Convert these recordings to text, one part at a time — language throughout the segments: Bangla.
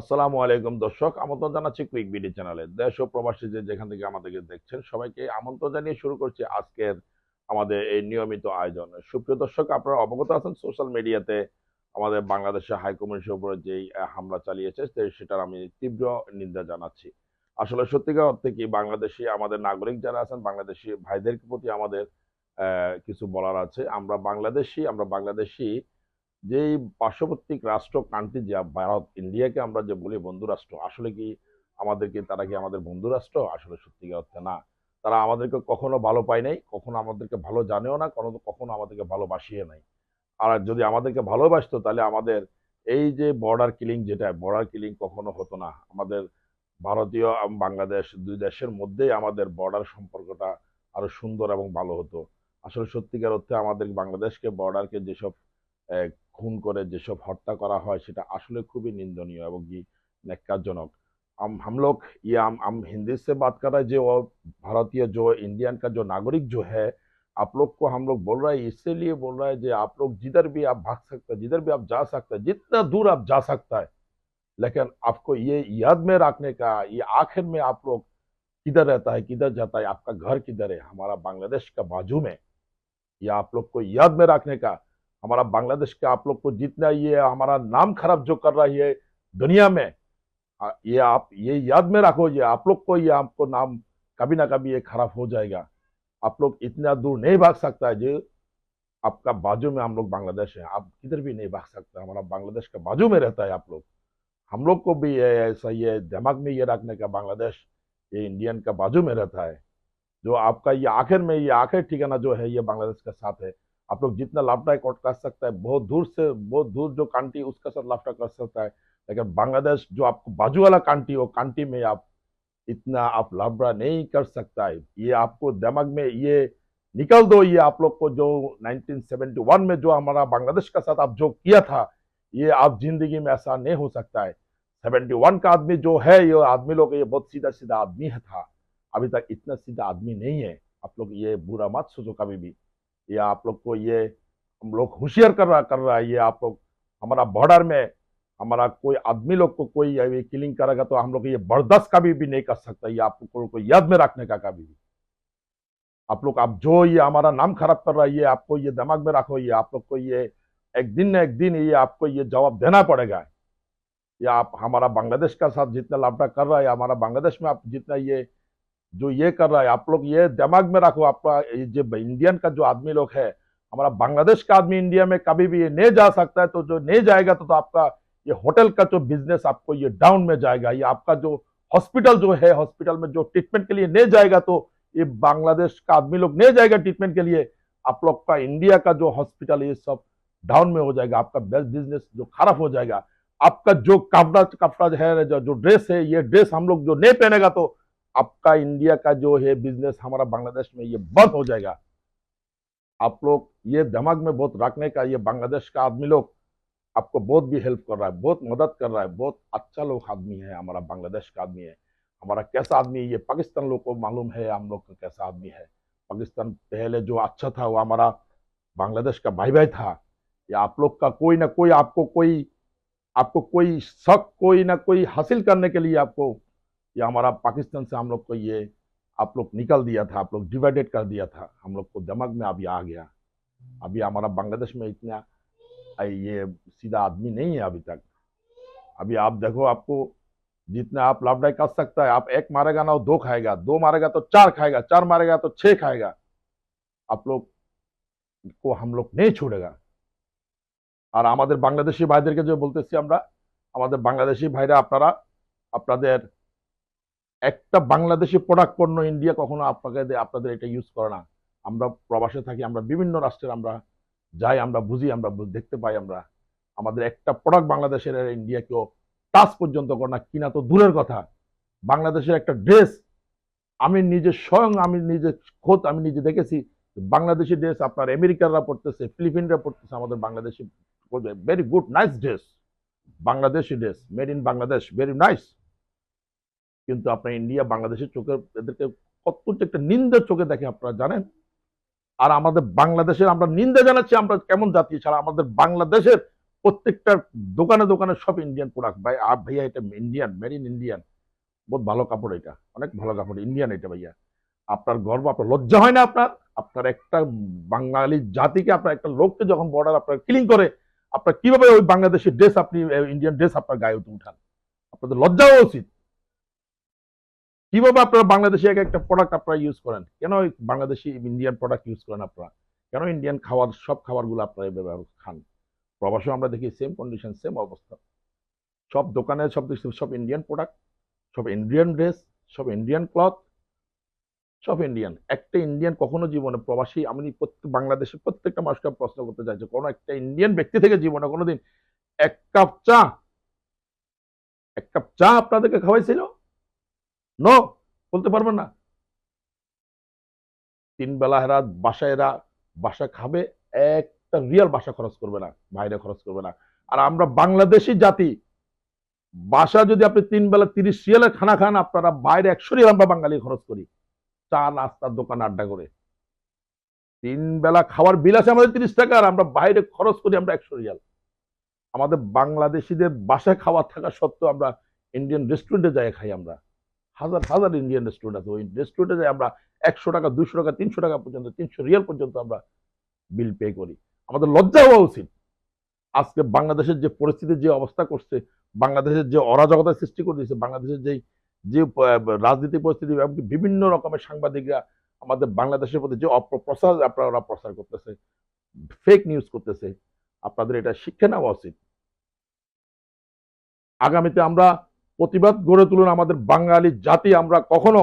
আসসালামু আলাইকুম দর্শক, আমন্ত্রণ জানাচ্ছি কুইক বিডি চ্যানেলে দেশ ও প্রবাসী যে যেখান থেকে আমাদেরকে দেখছেন, সবাইকে আমন্ত্রণ জানিয়ে শুরু করছি আজকের আমাদের এই নিয়মিত আয়োজন। সুপ্রিয় দর্শক, আপনারা অবগত আছেন, সোশ্যাল মিডিয়াতে আমাদের বাংলাদেশের হাইকমিশনের উপরে যেই হামলা চালিয়েছে সেটার আমি তীব্র নিন্দা জানাচ্ছি। আসলে সত্যিকার অর্থে কি বাংলাদেশি আমাদের নাগরিক যারা আছেন, বাংলাদেশি ভাইদের প্রতি আমাদের কিছু বলার আছে। আমরা বাংলাদেশি আমরা বাংলাদেশি যেই পার্শ্ববর্তী রাষ্ট্র কান্ট্রি যা ভারত, ইন্ডিয়াকে আমরা যে বলি বন্ধু রাষ্ট্র আসলে কি আমাদেরকে তারা কি আমাদের বন্ধু রাষ্ট্র আসলে সত্যিকার অর্থে না। তারা আমাদেরকে কখনো ভালো পায় নাই, কখনো আমাদেরকে ভালো জানেও না কখনো কখনো আমাদেরকে ভালোবাসিয়ে নাই। আর যদি আমাদেরকে ভালোবাসতো, তাহলে আমাদের এই যে বর্ডার কিলিং যেটা বর্ডার কিলিং কখনো হতো না। আমাদের ভারতীয় বাংলাদেশ দুই দেশের মধ্যেই আমাদের বর্ডার সম্পর্কটা আরও সুন্দর এবং ভালো হতো। আসলে সত্যিকার অর্থে আমাদের বাংলাদেশকে বর্ডারকে যেসব খুন করে যেসব হত্যা করা হয় সেটা আসলে খুবই निंदनीय এবং কি न्याक्काजनक हम हम लोग ये हम हम हिंदी से बात कर रहे हैं जो वो भारतीय जो इंडियन का जो नागरिक जो है आप लोग को हम लोग बोल रहे हैं इसीलिए बोल रहे हैं जो आप लोग जिधर भी आप भाग सकते हैं जिधर भी आप जा सकते हैं जितना दूर आप जा सकता है लेकिन आपको ये याद में रखने का ये आखिर में आप लोग किधर रहता है किधर जाता है आपका घर किधर है हमारा बांग्लादेश का बाजू में ये आप लोग को याद में रखने का हमारा बांग्लादेश का आप लोग को जितना ये हमारा नाम खराब जो कर रही है दुनिया में ये आप, ये याद में रखो, ये आप लोग को, ये आपको नाम कभी ना कभी ये खराब हो जाएगा। आप लोग इतना दूर नहीं भाग सकता है जो आपका बाजू में हम लोग बांग्लादेश है, आप किधर भी नहीं भाग सकते, हमारा बांग्लादेश का बाजू में रहता है आप लोग। हम लोग को भी ये ऐसा ये दिमाग में ये रखने का बांग्लादेश, ये इंडियन का बाजू में रहता है। जो आपका ये आखिर में, ये आखिर ठिकाना जो है, ये बांग्लादेश के साथ है। आप लोग जितना लापटा कर सकता है, बहुत दूर से, बहुत दूर जो कंट्री उसका साथ लापटा कर सकता है। लेकिन बांग्लादेश जो आपको बाजू वाला कंट्री वो कंट्री में आप इतना आप लापड़ा नहीं कर सकता है। ये आपको दिमाग में ये निकल दो, ये आप लोग को जो 1971 में जो हमारा बांग्लादेश का साथ आप जो किया था, ये आप ज़िंदगी में ऐसा नहीं हो सकता है। 71 का आदमी जो है, ये आदमी लोग, ये बहुत सीधा सीधा आदमी था। अभी तक इतना सीधा आदमी नहीं है। आप लोग ये बुरा मत सोचो कभी भी। ये आप लोग को ये हम लोग होशियार कर रहा कर रहा है, ये आप लोग। हमारा बॉर्डर में, हमारा कोई आदमी लोग को कोई किलिंग करेगा तो हम लोग ये बर्दाश्त कभी भी नहीं कर सकता, ये आप लोग को याद में रखने का कभी भी। आप लोग, आप जो ये हमारा नाम खराब कर रहा है, ये आपको ये दिमाग में रखो, ये आप लोग को ये एक दिन न एक दिन ये आपको ये जवाब देना पड़ेगा। या आप, हमारा बांग्लादेश का साथ जितना लापटा कर रहा है, हमारा बांग्लादेश में आप जितना ये जो ये कर रहा है आप लोग ये दिमाग में रखो आपका जो इंडियन का जो आदमी लोग है हमारा बांग्लादेश का आदमी इंडिया में कभी भी ये नहीं जा सकता है तो जो नहीं जाएगा तो, तो आपका ये होटल का जो बिज़नेस आपको ये डाउन में जाएगा ये आपका जो हॉस्पिटल जो है हॉस्पिटल में जो ट्रीटमेंट के लिए नहीं जाएगा तो ये बांग्लादेश का आदमी लोग नहीं जाएगा ट्रीटमेंट के लिए आप लोग का इंडिया का जो हॉस्पिटल ये सब डाउन में हो जाएगा आपका बेस्ट बिज़नेस जो खराब हो जाएगा आपका जो कपड़ा कपड़ा है जो ड्रेस है ये ड्रेस हम लोग जो नहीं पहनेगा तो आपका इंडिया का जो है बिज़नेस हमारा बांग्लादेश में ये बंद हो जाएगा। आप लोग, ये दिमाग में बहुत रखने का ये बांग्लादेश का आदमी लोग आपको बहुत भी हेल्प कर रहा है, बहुत मदद कर रहा है, बहुत अच्छा लोग आदमी है, हमारा बांग्लादेश का आदमी है। हमारा कैसा आदमी है, ये पाकिस्तान लोग को मालूम है हम लोग का कैसा आदमी है। पाकिस्तान पहले जो अच्छा था, वो हमारा बांग्लादेश का भाई भाई था। या आप लोग का कोई ना कोई आपको कोई आपको कोई शक, कोई ना कोई हासिल करने के लिए आपको या हमारा पाकिस्तान से हम लोग को ये आप लोग निकल दिया था आप लोग डिवाइडेड कर दिया था हम लोग को दिमाग में अभी आ गया अभी हमारा बांग्लादेश में इतना ये सीधा आदमी नहीं है अभी तक अभी आप देखो आपको जितना आप लाभदाय कर सकता है आप एक मारेगा ना दो खाएगा दो मारेगा तो चार खाएगा चार मारेगा तो छह खाएगा आप लोग को हम लोग नहीं छोड़ेगा আর আমাদের বাংলাদেশি ভাইদেরকে যে বলতেছি আমরা আমাদের বাংলাদেশি ভাইরা আপনারা আপনাদের একটা বাংলাদেশি প্রোডাক্ট পণ্য ইন্ডিয়া কখনো আপনাকে আপনাদের এটা ইউজ করে না। আমরা প্রবাসে থাকি, আমরা বিভিন্ন রাষ্ট্রের আমরা যাই, আমরা বুঝি, আমরা দেখতে পাই আমরা। আমাদের একটা প্রোডাক্ট বাংলাদেশের ইন্ডিয়া কেউ টাচ পর্যন্ত করে না, কিনা তো দূরের কথা। বাংলাদেশের একটা ড্রেস আমি নিজে স্বয়ং আমি নিজে খোদ আমি নিজে দেখেছি, বাংলাদেশি ড্রেস আপনার আমেরিকানরা পড়তেছে ফিলিপিনরা পড়তেছে আমাদের Bangladeshi very good nice dress Bangladeshi dress made in Bangladesh very nice কিন্তু আপনার ইন্ডিয়া, বাংলাদেশের চোখে এদেরকে কত একটা নিন্দার চোখে দেখে আপনারা জানেন? আর আমাদের বাংলাদেশের আমরা নিন্দা জানাচ্ছি, আমরা কেমন জাতি? ছাড়া আমাদের বাংলাদেশের প্রত্যেকটা দোকানে দোকানে সব ইন্ডিয়ান প্রোডাক্ট ভাই আর ভাইয়া, এটা ইন্ডিয়ান মেড ইন ইন্ডিয়ান বহুত ভালো কাপড় এটা, অনেক ভালো কাপড় ইন্ডিয়ান এটা ভাইয়া। আপনার গর্ব, আপনার লজ্জা হয় না আপনার? আপনার একটা বাঙালি জাতিকে, আপনার একটা লোককে যখন বর্ডার আপনার কিলিং করে, আপনার কীভাবে ওই বাংলাদেশের ড্রেস আপনি ইন্ডিয়ান ড্রেস আপনার গায়ে উঠে উঠান? আপনাদের লজ্জা হওয়া উচিত। কীভাবে আপনারা বাংলাদেশে এক একটা প্রোডাক্ট আপনারা ইউজ করেন? কেন বাংলাদেশি ইন্ডিয়ান প্রোডাক্ট ইউজ করেন আপনারা? কেন ইন্ডিয়ান খাবার সব খাবারগুলো আপনারা ব্যবহার খান? প্রবাসে আমরা দেখি সেম কন্ডিশন সেম অবস্থা। সব দোকানে সব সব ইন্ডিয়ান প্রোডাক্ট সব ইন্ডিয়ান ড্রেস সব ইন্ডিয়ান ক্লথ সব ইন্ডিয়ান একটা ইন্ডিয়ান কখনো জীবনে প্রবাসী, আমি প্রত্যেক, বাংলাদেশের প্রত্যেকটা মানুষকে প্রশ্ন করতে চাইছি কোনো একটা ইন্ডিয়ান ব্যক্তি থেকে জীবনে কোনোদিন এক কাপ চা, এক কাপ চা আপনাদেরকে খাওয়াইছিল? নো বলতে পারবেন না। তিন বেলা এরা বাসায় এরা বাসা খাবে, একটা রিয়াল বাসা খরচ করবে না, বাইরে খরচ করবে না। আর আমরা বাংলাদেশি জাতি, বাসা যদি আপনি তিন বেলা তিরিশ রিয়ালের খানা খান, আপনারা বাইরে একশো রিয়াল আমরা বাঙালি খরচ করি। চা, নাস্তার দোকান, আড্ডা করে। তিন বেলা খাওয়ার বিল আছে আমাদের তিরিশ টাকা, আর আমরা বাইরে খরচ করি আমরা একশো রিয়াল। আমাদের বাংলাদেশিদের বাসায় খাওয়া থাকা সত্ত্বেও আমরা ইন্ডিয়ান রেস্টুরেন্টে যাই, খাই আমরা। হাজার হাজার ইন্ডিয়ান রেস্টুরেন্ট আছে। ওই রেস্টুরেন্টে যাই আমরা একশো টাকা দুশো টাকা, তিনশো টাকা পর্যন্ত, তিনশো রিয়াল পর্যন্ত আমরা বিল পে করি। আমাদের লজ্জা হওয়া উচিত। আজকে বাংলাদেশের যে পরিস্থিতি যে অবস্থা করছে, বাংলাদেশের যে অরাজকতার সৃষ্টি করে দিয়েছে, বাংলাদেশের যেই, যে রাজনীতি পরিস্থিতি, এমনকি বিভিন্ন রকমের সাংবাদিকরা আমাদের বাংলাদেশের প্রতি যে অপপ্রচার আপনারা প্রচার করতেছে ফেক নিউজ করতেছে, আপনাদের এটা শিক্ষা নেওয়া উচিত। আগামীতে আমরা প্রতিবাদ গড়ে তুলুন আমাদের বাঙালি জাতি। আমরা কখনো,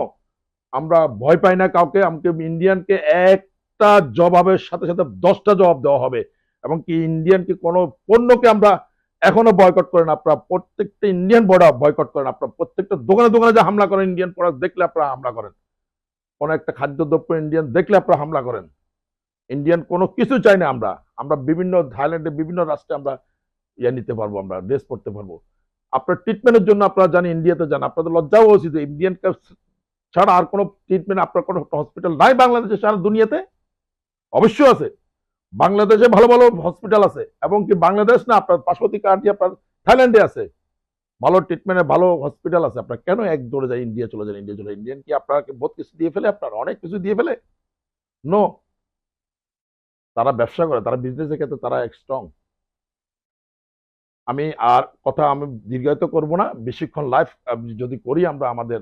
আমরা ভয় পাই না কাউকে। আমাকে ইন্ডিয়ানকে একটা জবাবের সাথে সাথে দশটা জবাব দেওয়া হবে। এবং কি ইন্ডিয়ানকে কোনো পণ্যকে আমরা এখনও বয়কট করেন আপনারা প্রত্যেকটা ইন্ডিয়ান বর্ডার বয়কট করেন। আপনারা প্রত্যেকটা দোকানে দোকানে যে হামলা করেন ইন্ডিয়ান প্রোডাক্ট দেখলে আপনারা হামলা করেন। কোনো একটা খাদ্যদ্রব্য ইন্ডিয়ান দেখলে আপনারা হামলা করেন। ইন্ডিয়ান কোনো কিছু চাই না আমরা। আমরা বিভিন্ন থাইল্যান্ডে বিভিন্ন রাষ্ট্রে আমরা ইয়ে নিতে পারব, আমরা ড্রেস পড়তে পারব। আপনার ট্রিটমেন্টের জন্য আপনারা জানেন ইন্ডিয়াতে যান আপনাদের লজ্জাও উচিত। ইন্ডিয়ান ছাড়া আর কোনো ট্রিটমেন্ট আপনার কোনো হসপিটাল নাই বাংলাদেশে, সারা দুনিয়াতে? অবশ্যই আছে। বাংলাদেশে ভালো ভালো হসপিটাল আছে, এবং কি বাংলাদেশ না, আপনার পার্শ্ববর্তী কান্ট্রি আপনার থাইল্যান্ডে আছে। ভালো ট্রিটমেন্টের ভালো হসপিটাল আছে। আপনার কেন এক দৌড়ে যায় ইন্ডিয়া চলে যান ইন্ডিয়া চলে ইন্ডিয়ান কি আপনাকে বহুত কিছু দিয়ে ফেলে? আপনার অনেক কিছু দিয়ে ফেলে? নো তারা ব্যবসা করে, তারা বিজনেসের ক্ষেত্রে তারা এক স্ট্রং আমি আর কথা আমি দীর্ঘায়িত করব না। বেশিক্ষণ লাইভ যদি করি আমরা আমাদের,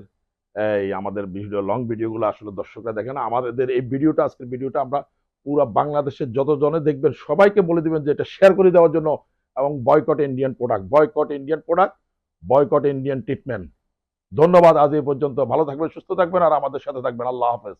এই আমাদের ভিডিও লং ভিডিওগুলো আসলে দর্শকরা দেখে না। আমাদের এই ভিডিওটা, আজকের ভিডিওটা আমরা পুরো বাংলাদেশের যত জনে দেখবেন সবাইকে বলে দিবেন যে এটা শেয়ার করে দেওয়ার জন্য এবং boycott Indian product boycott Indian product boycott Indian treatment ধন্যবাদ আজ এই পর্যন্ত। ভালো থাকবেন, সুস্থ থাকবেন আর আমাদের সাথে থাকবেন। আল্লাহ হাফেজ।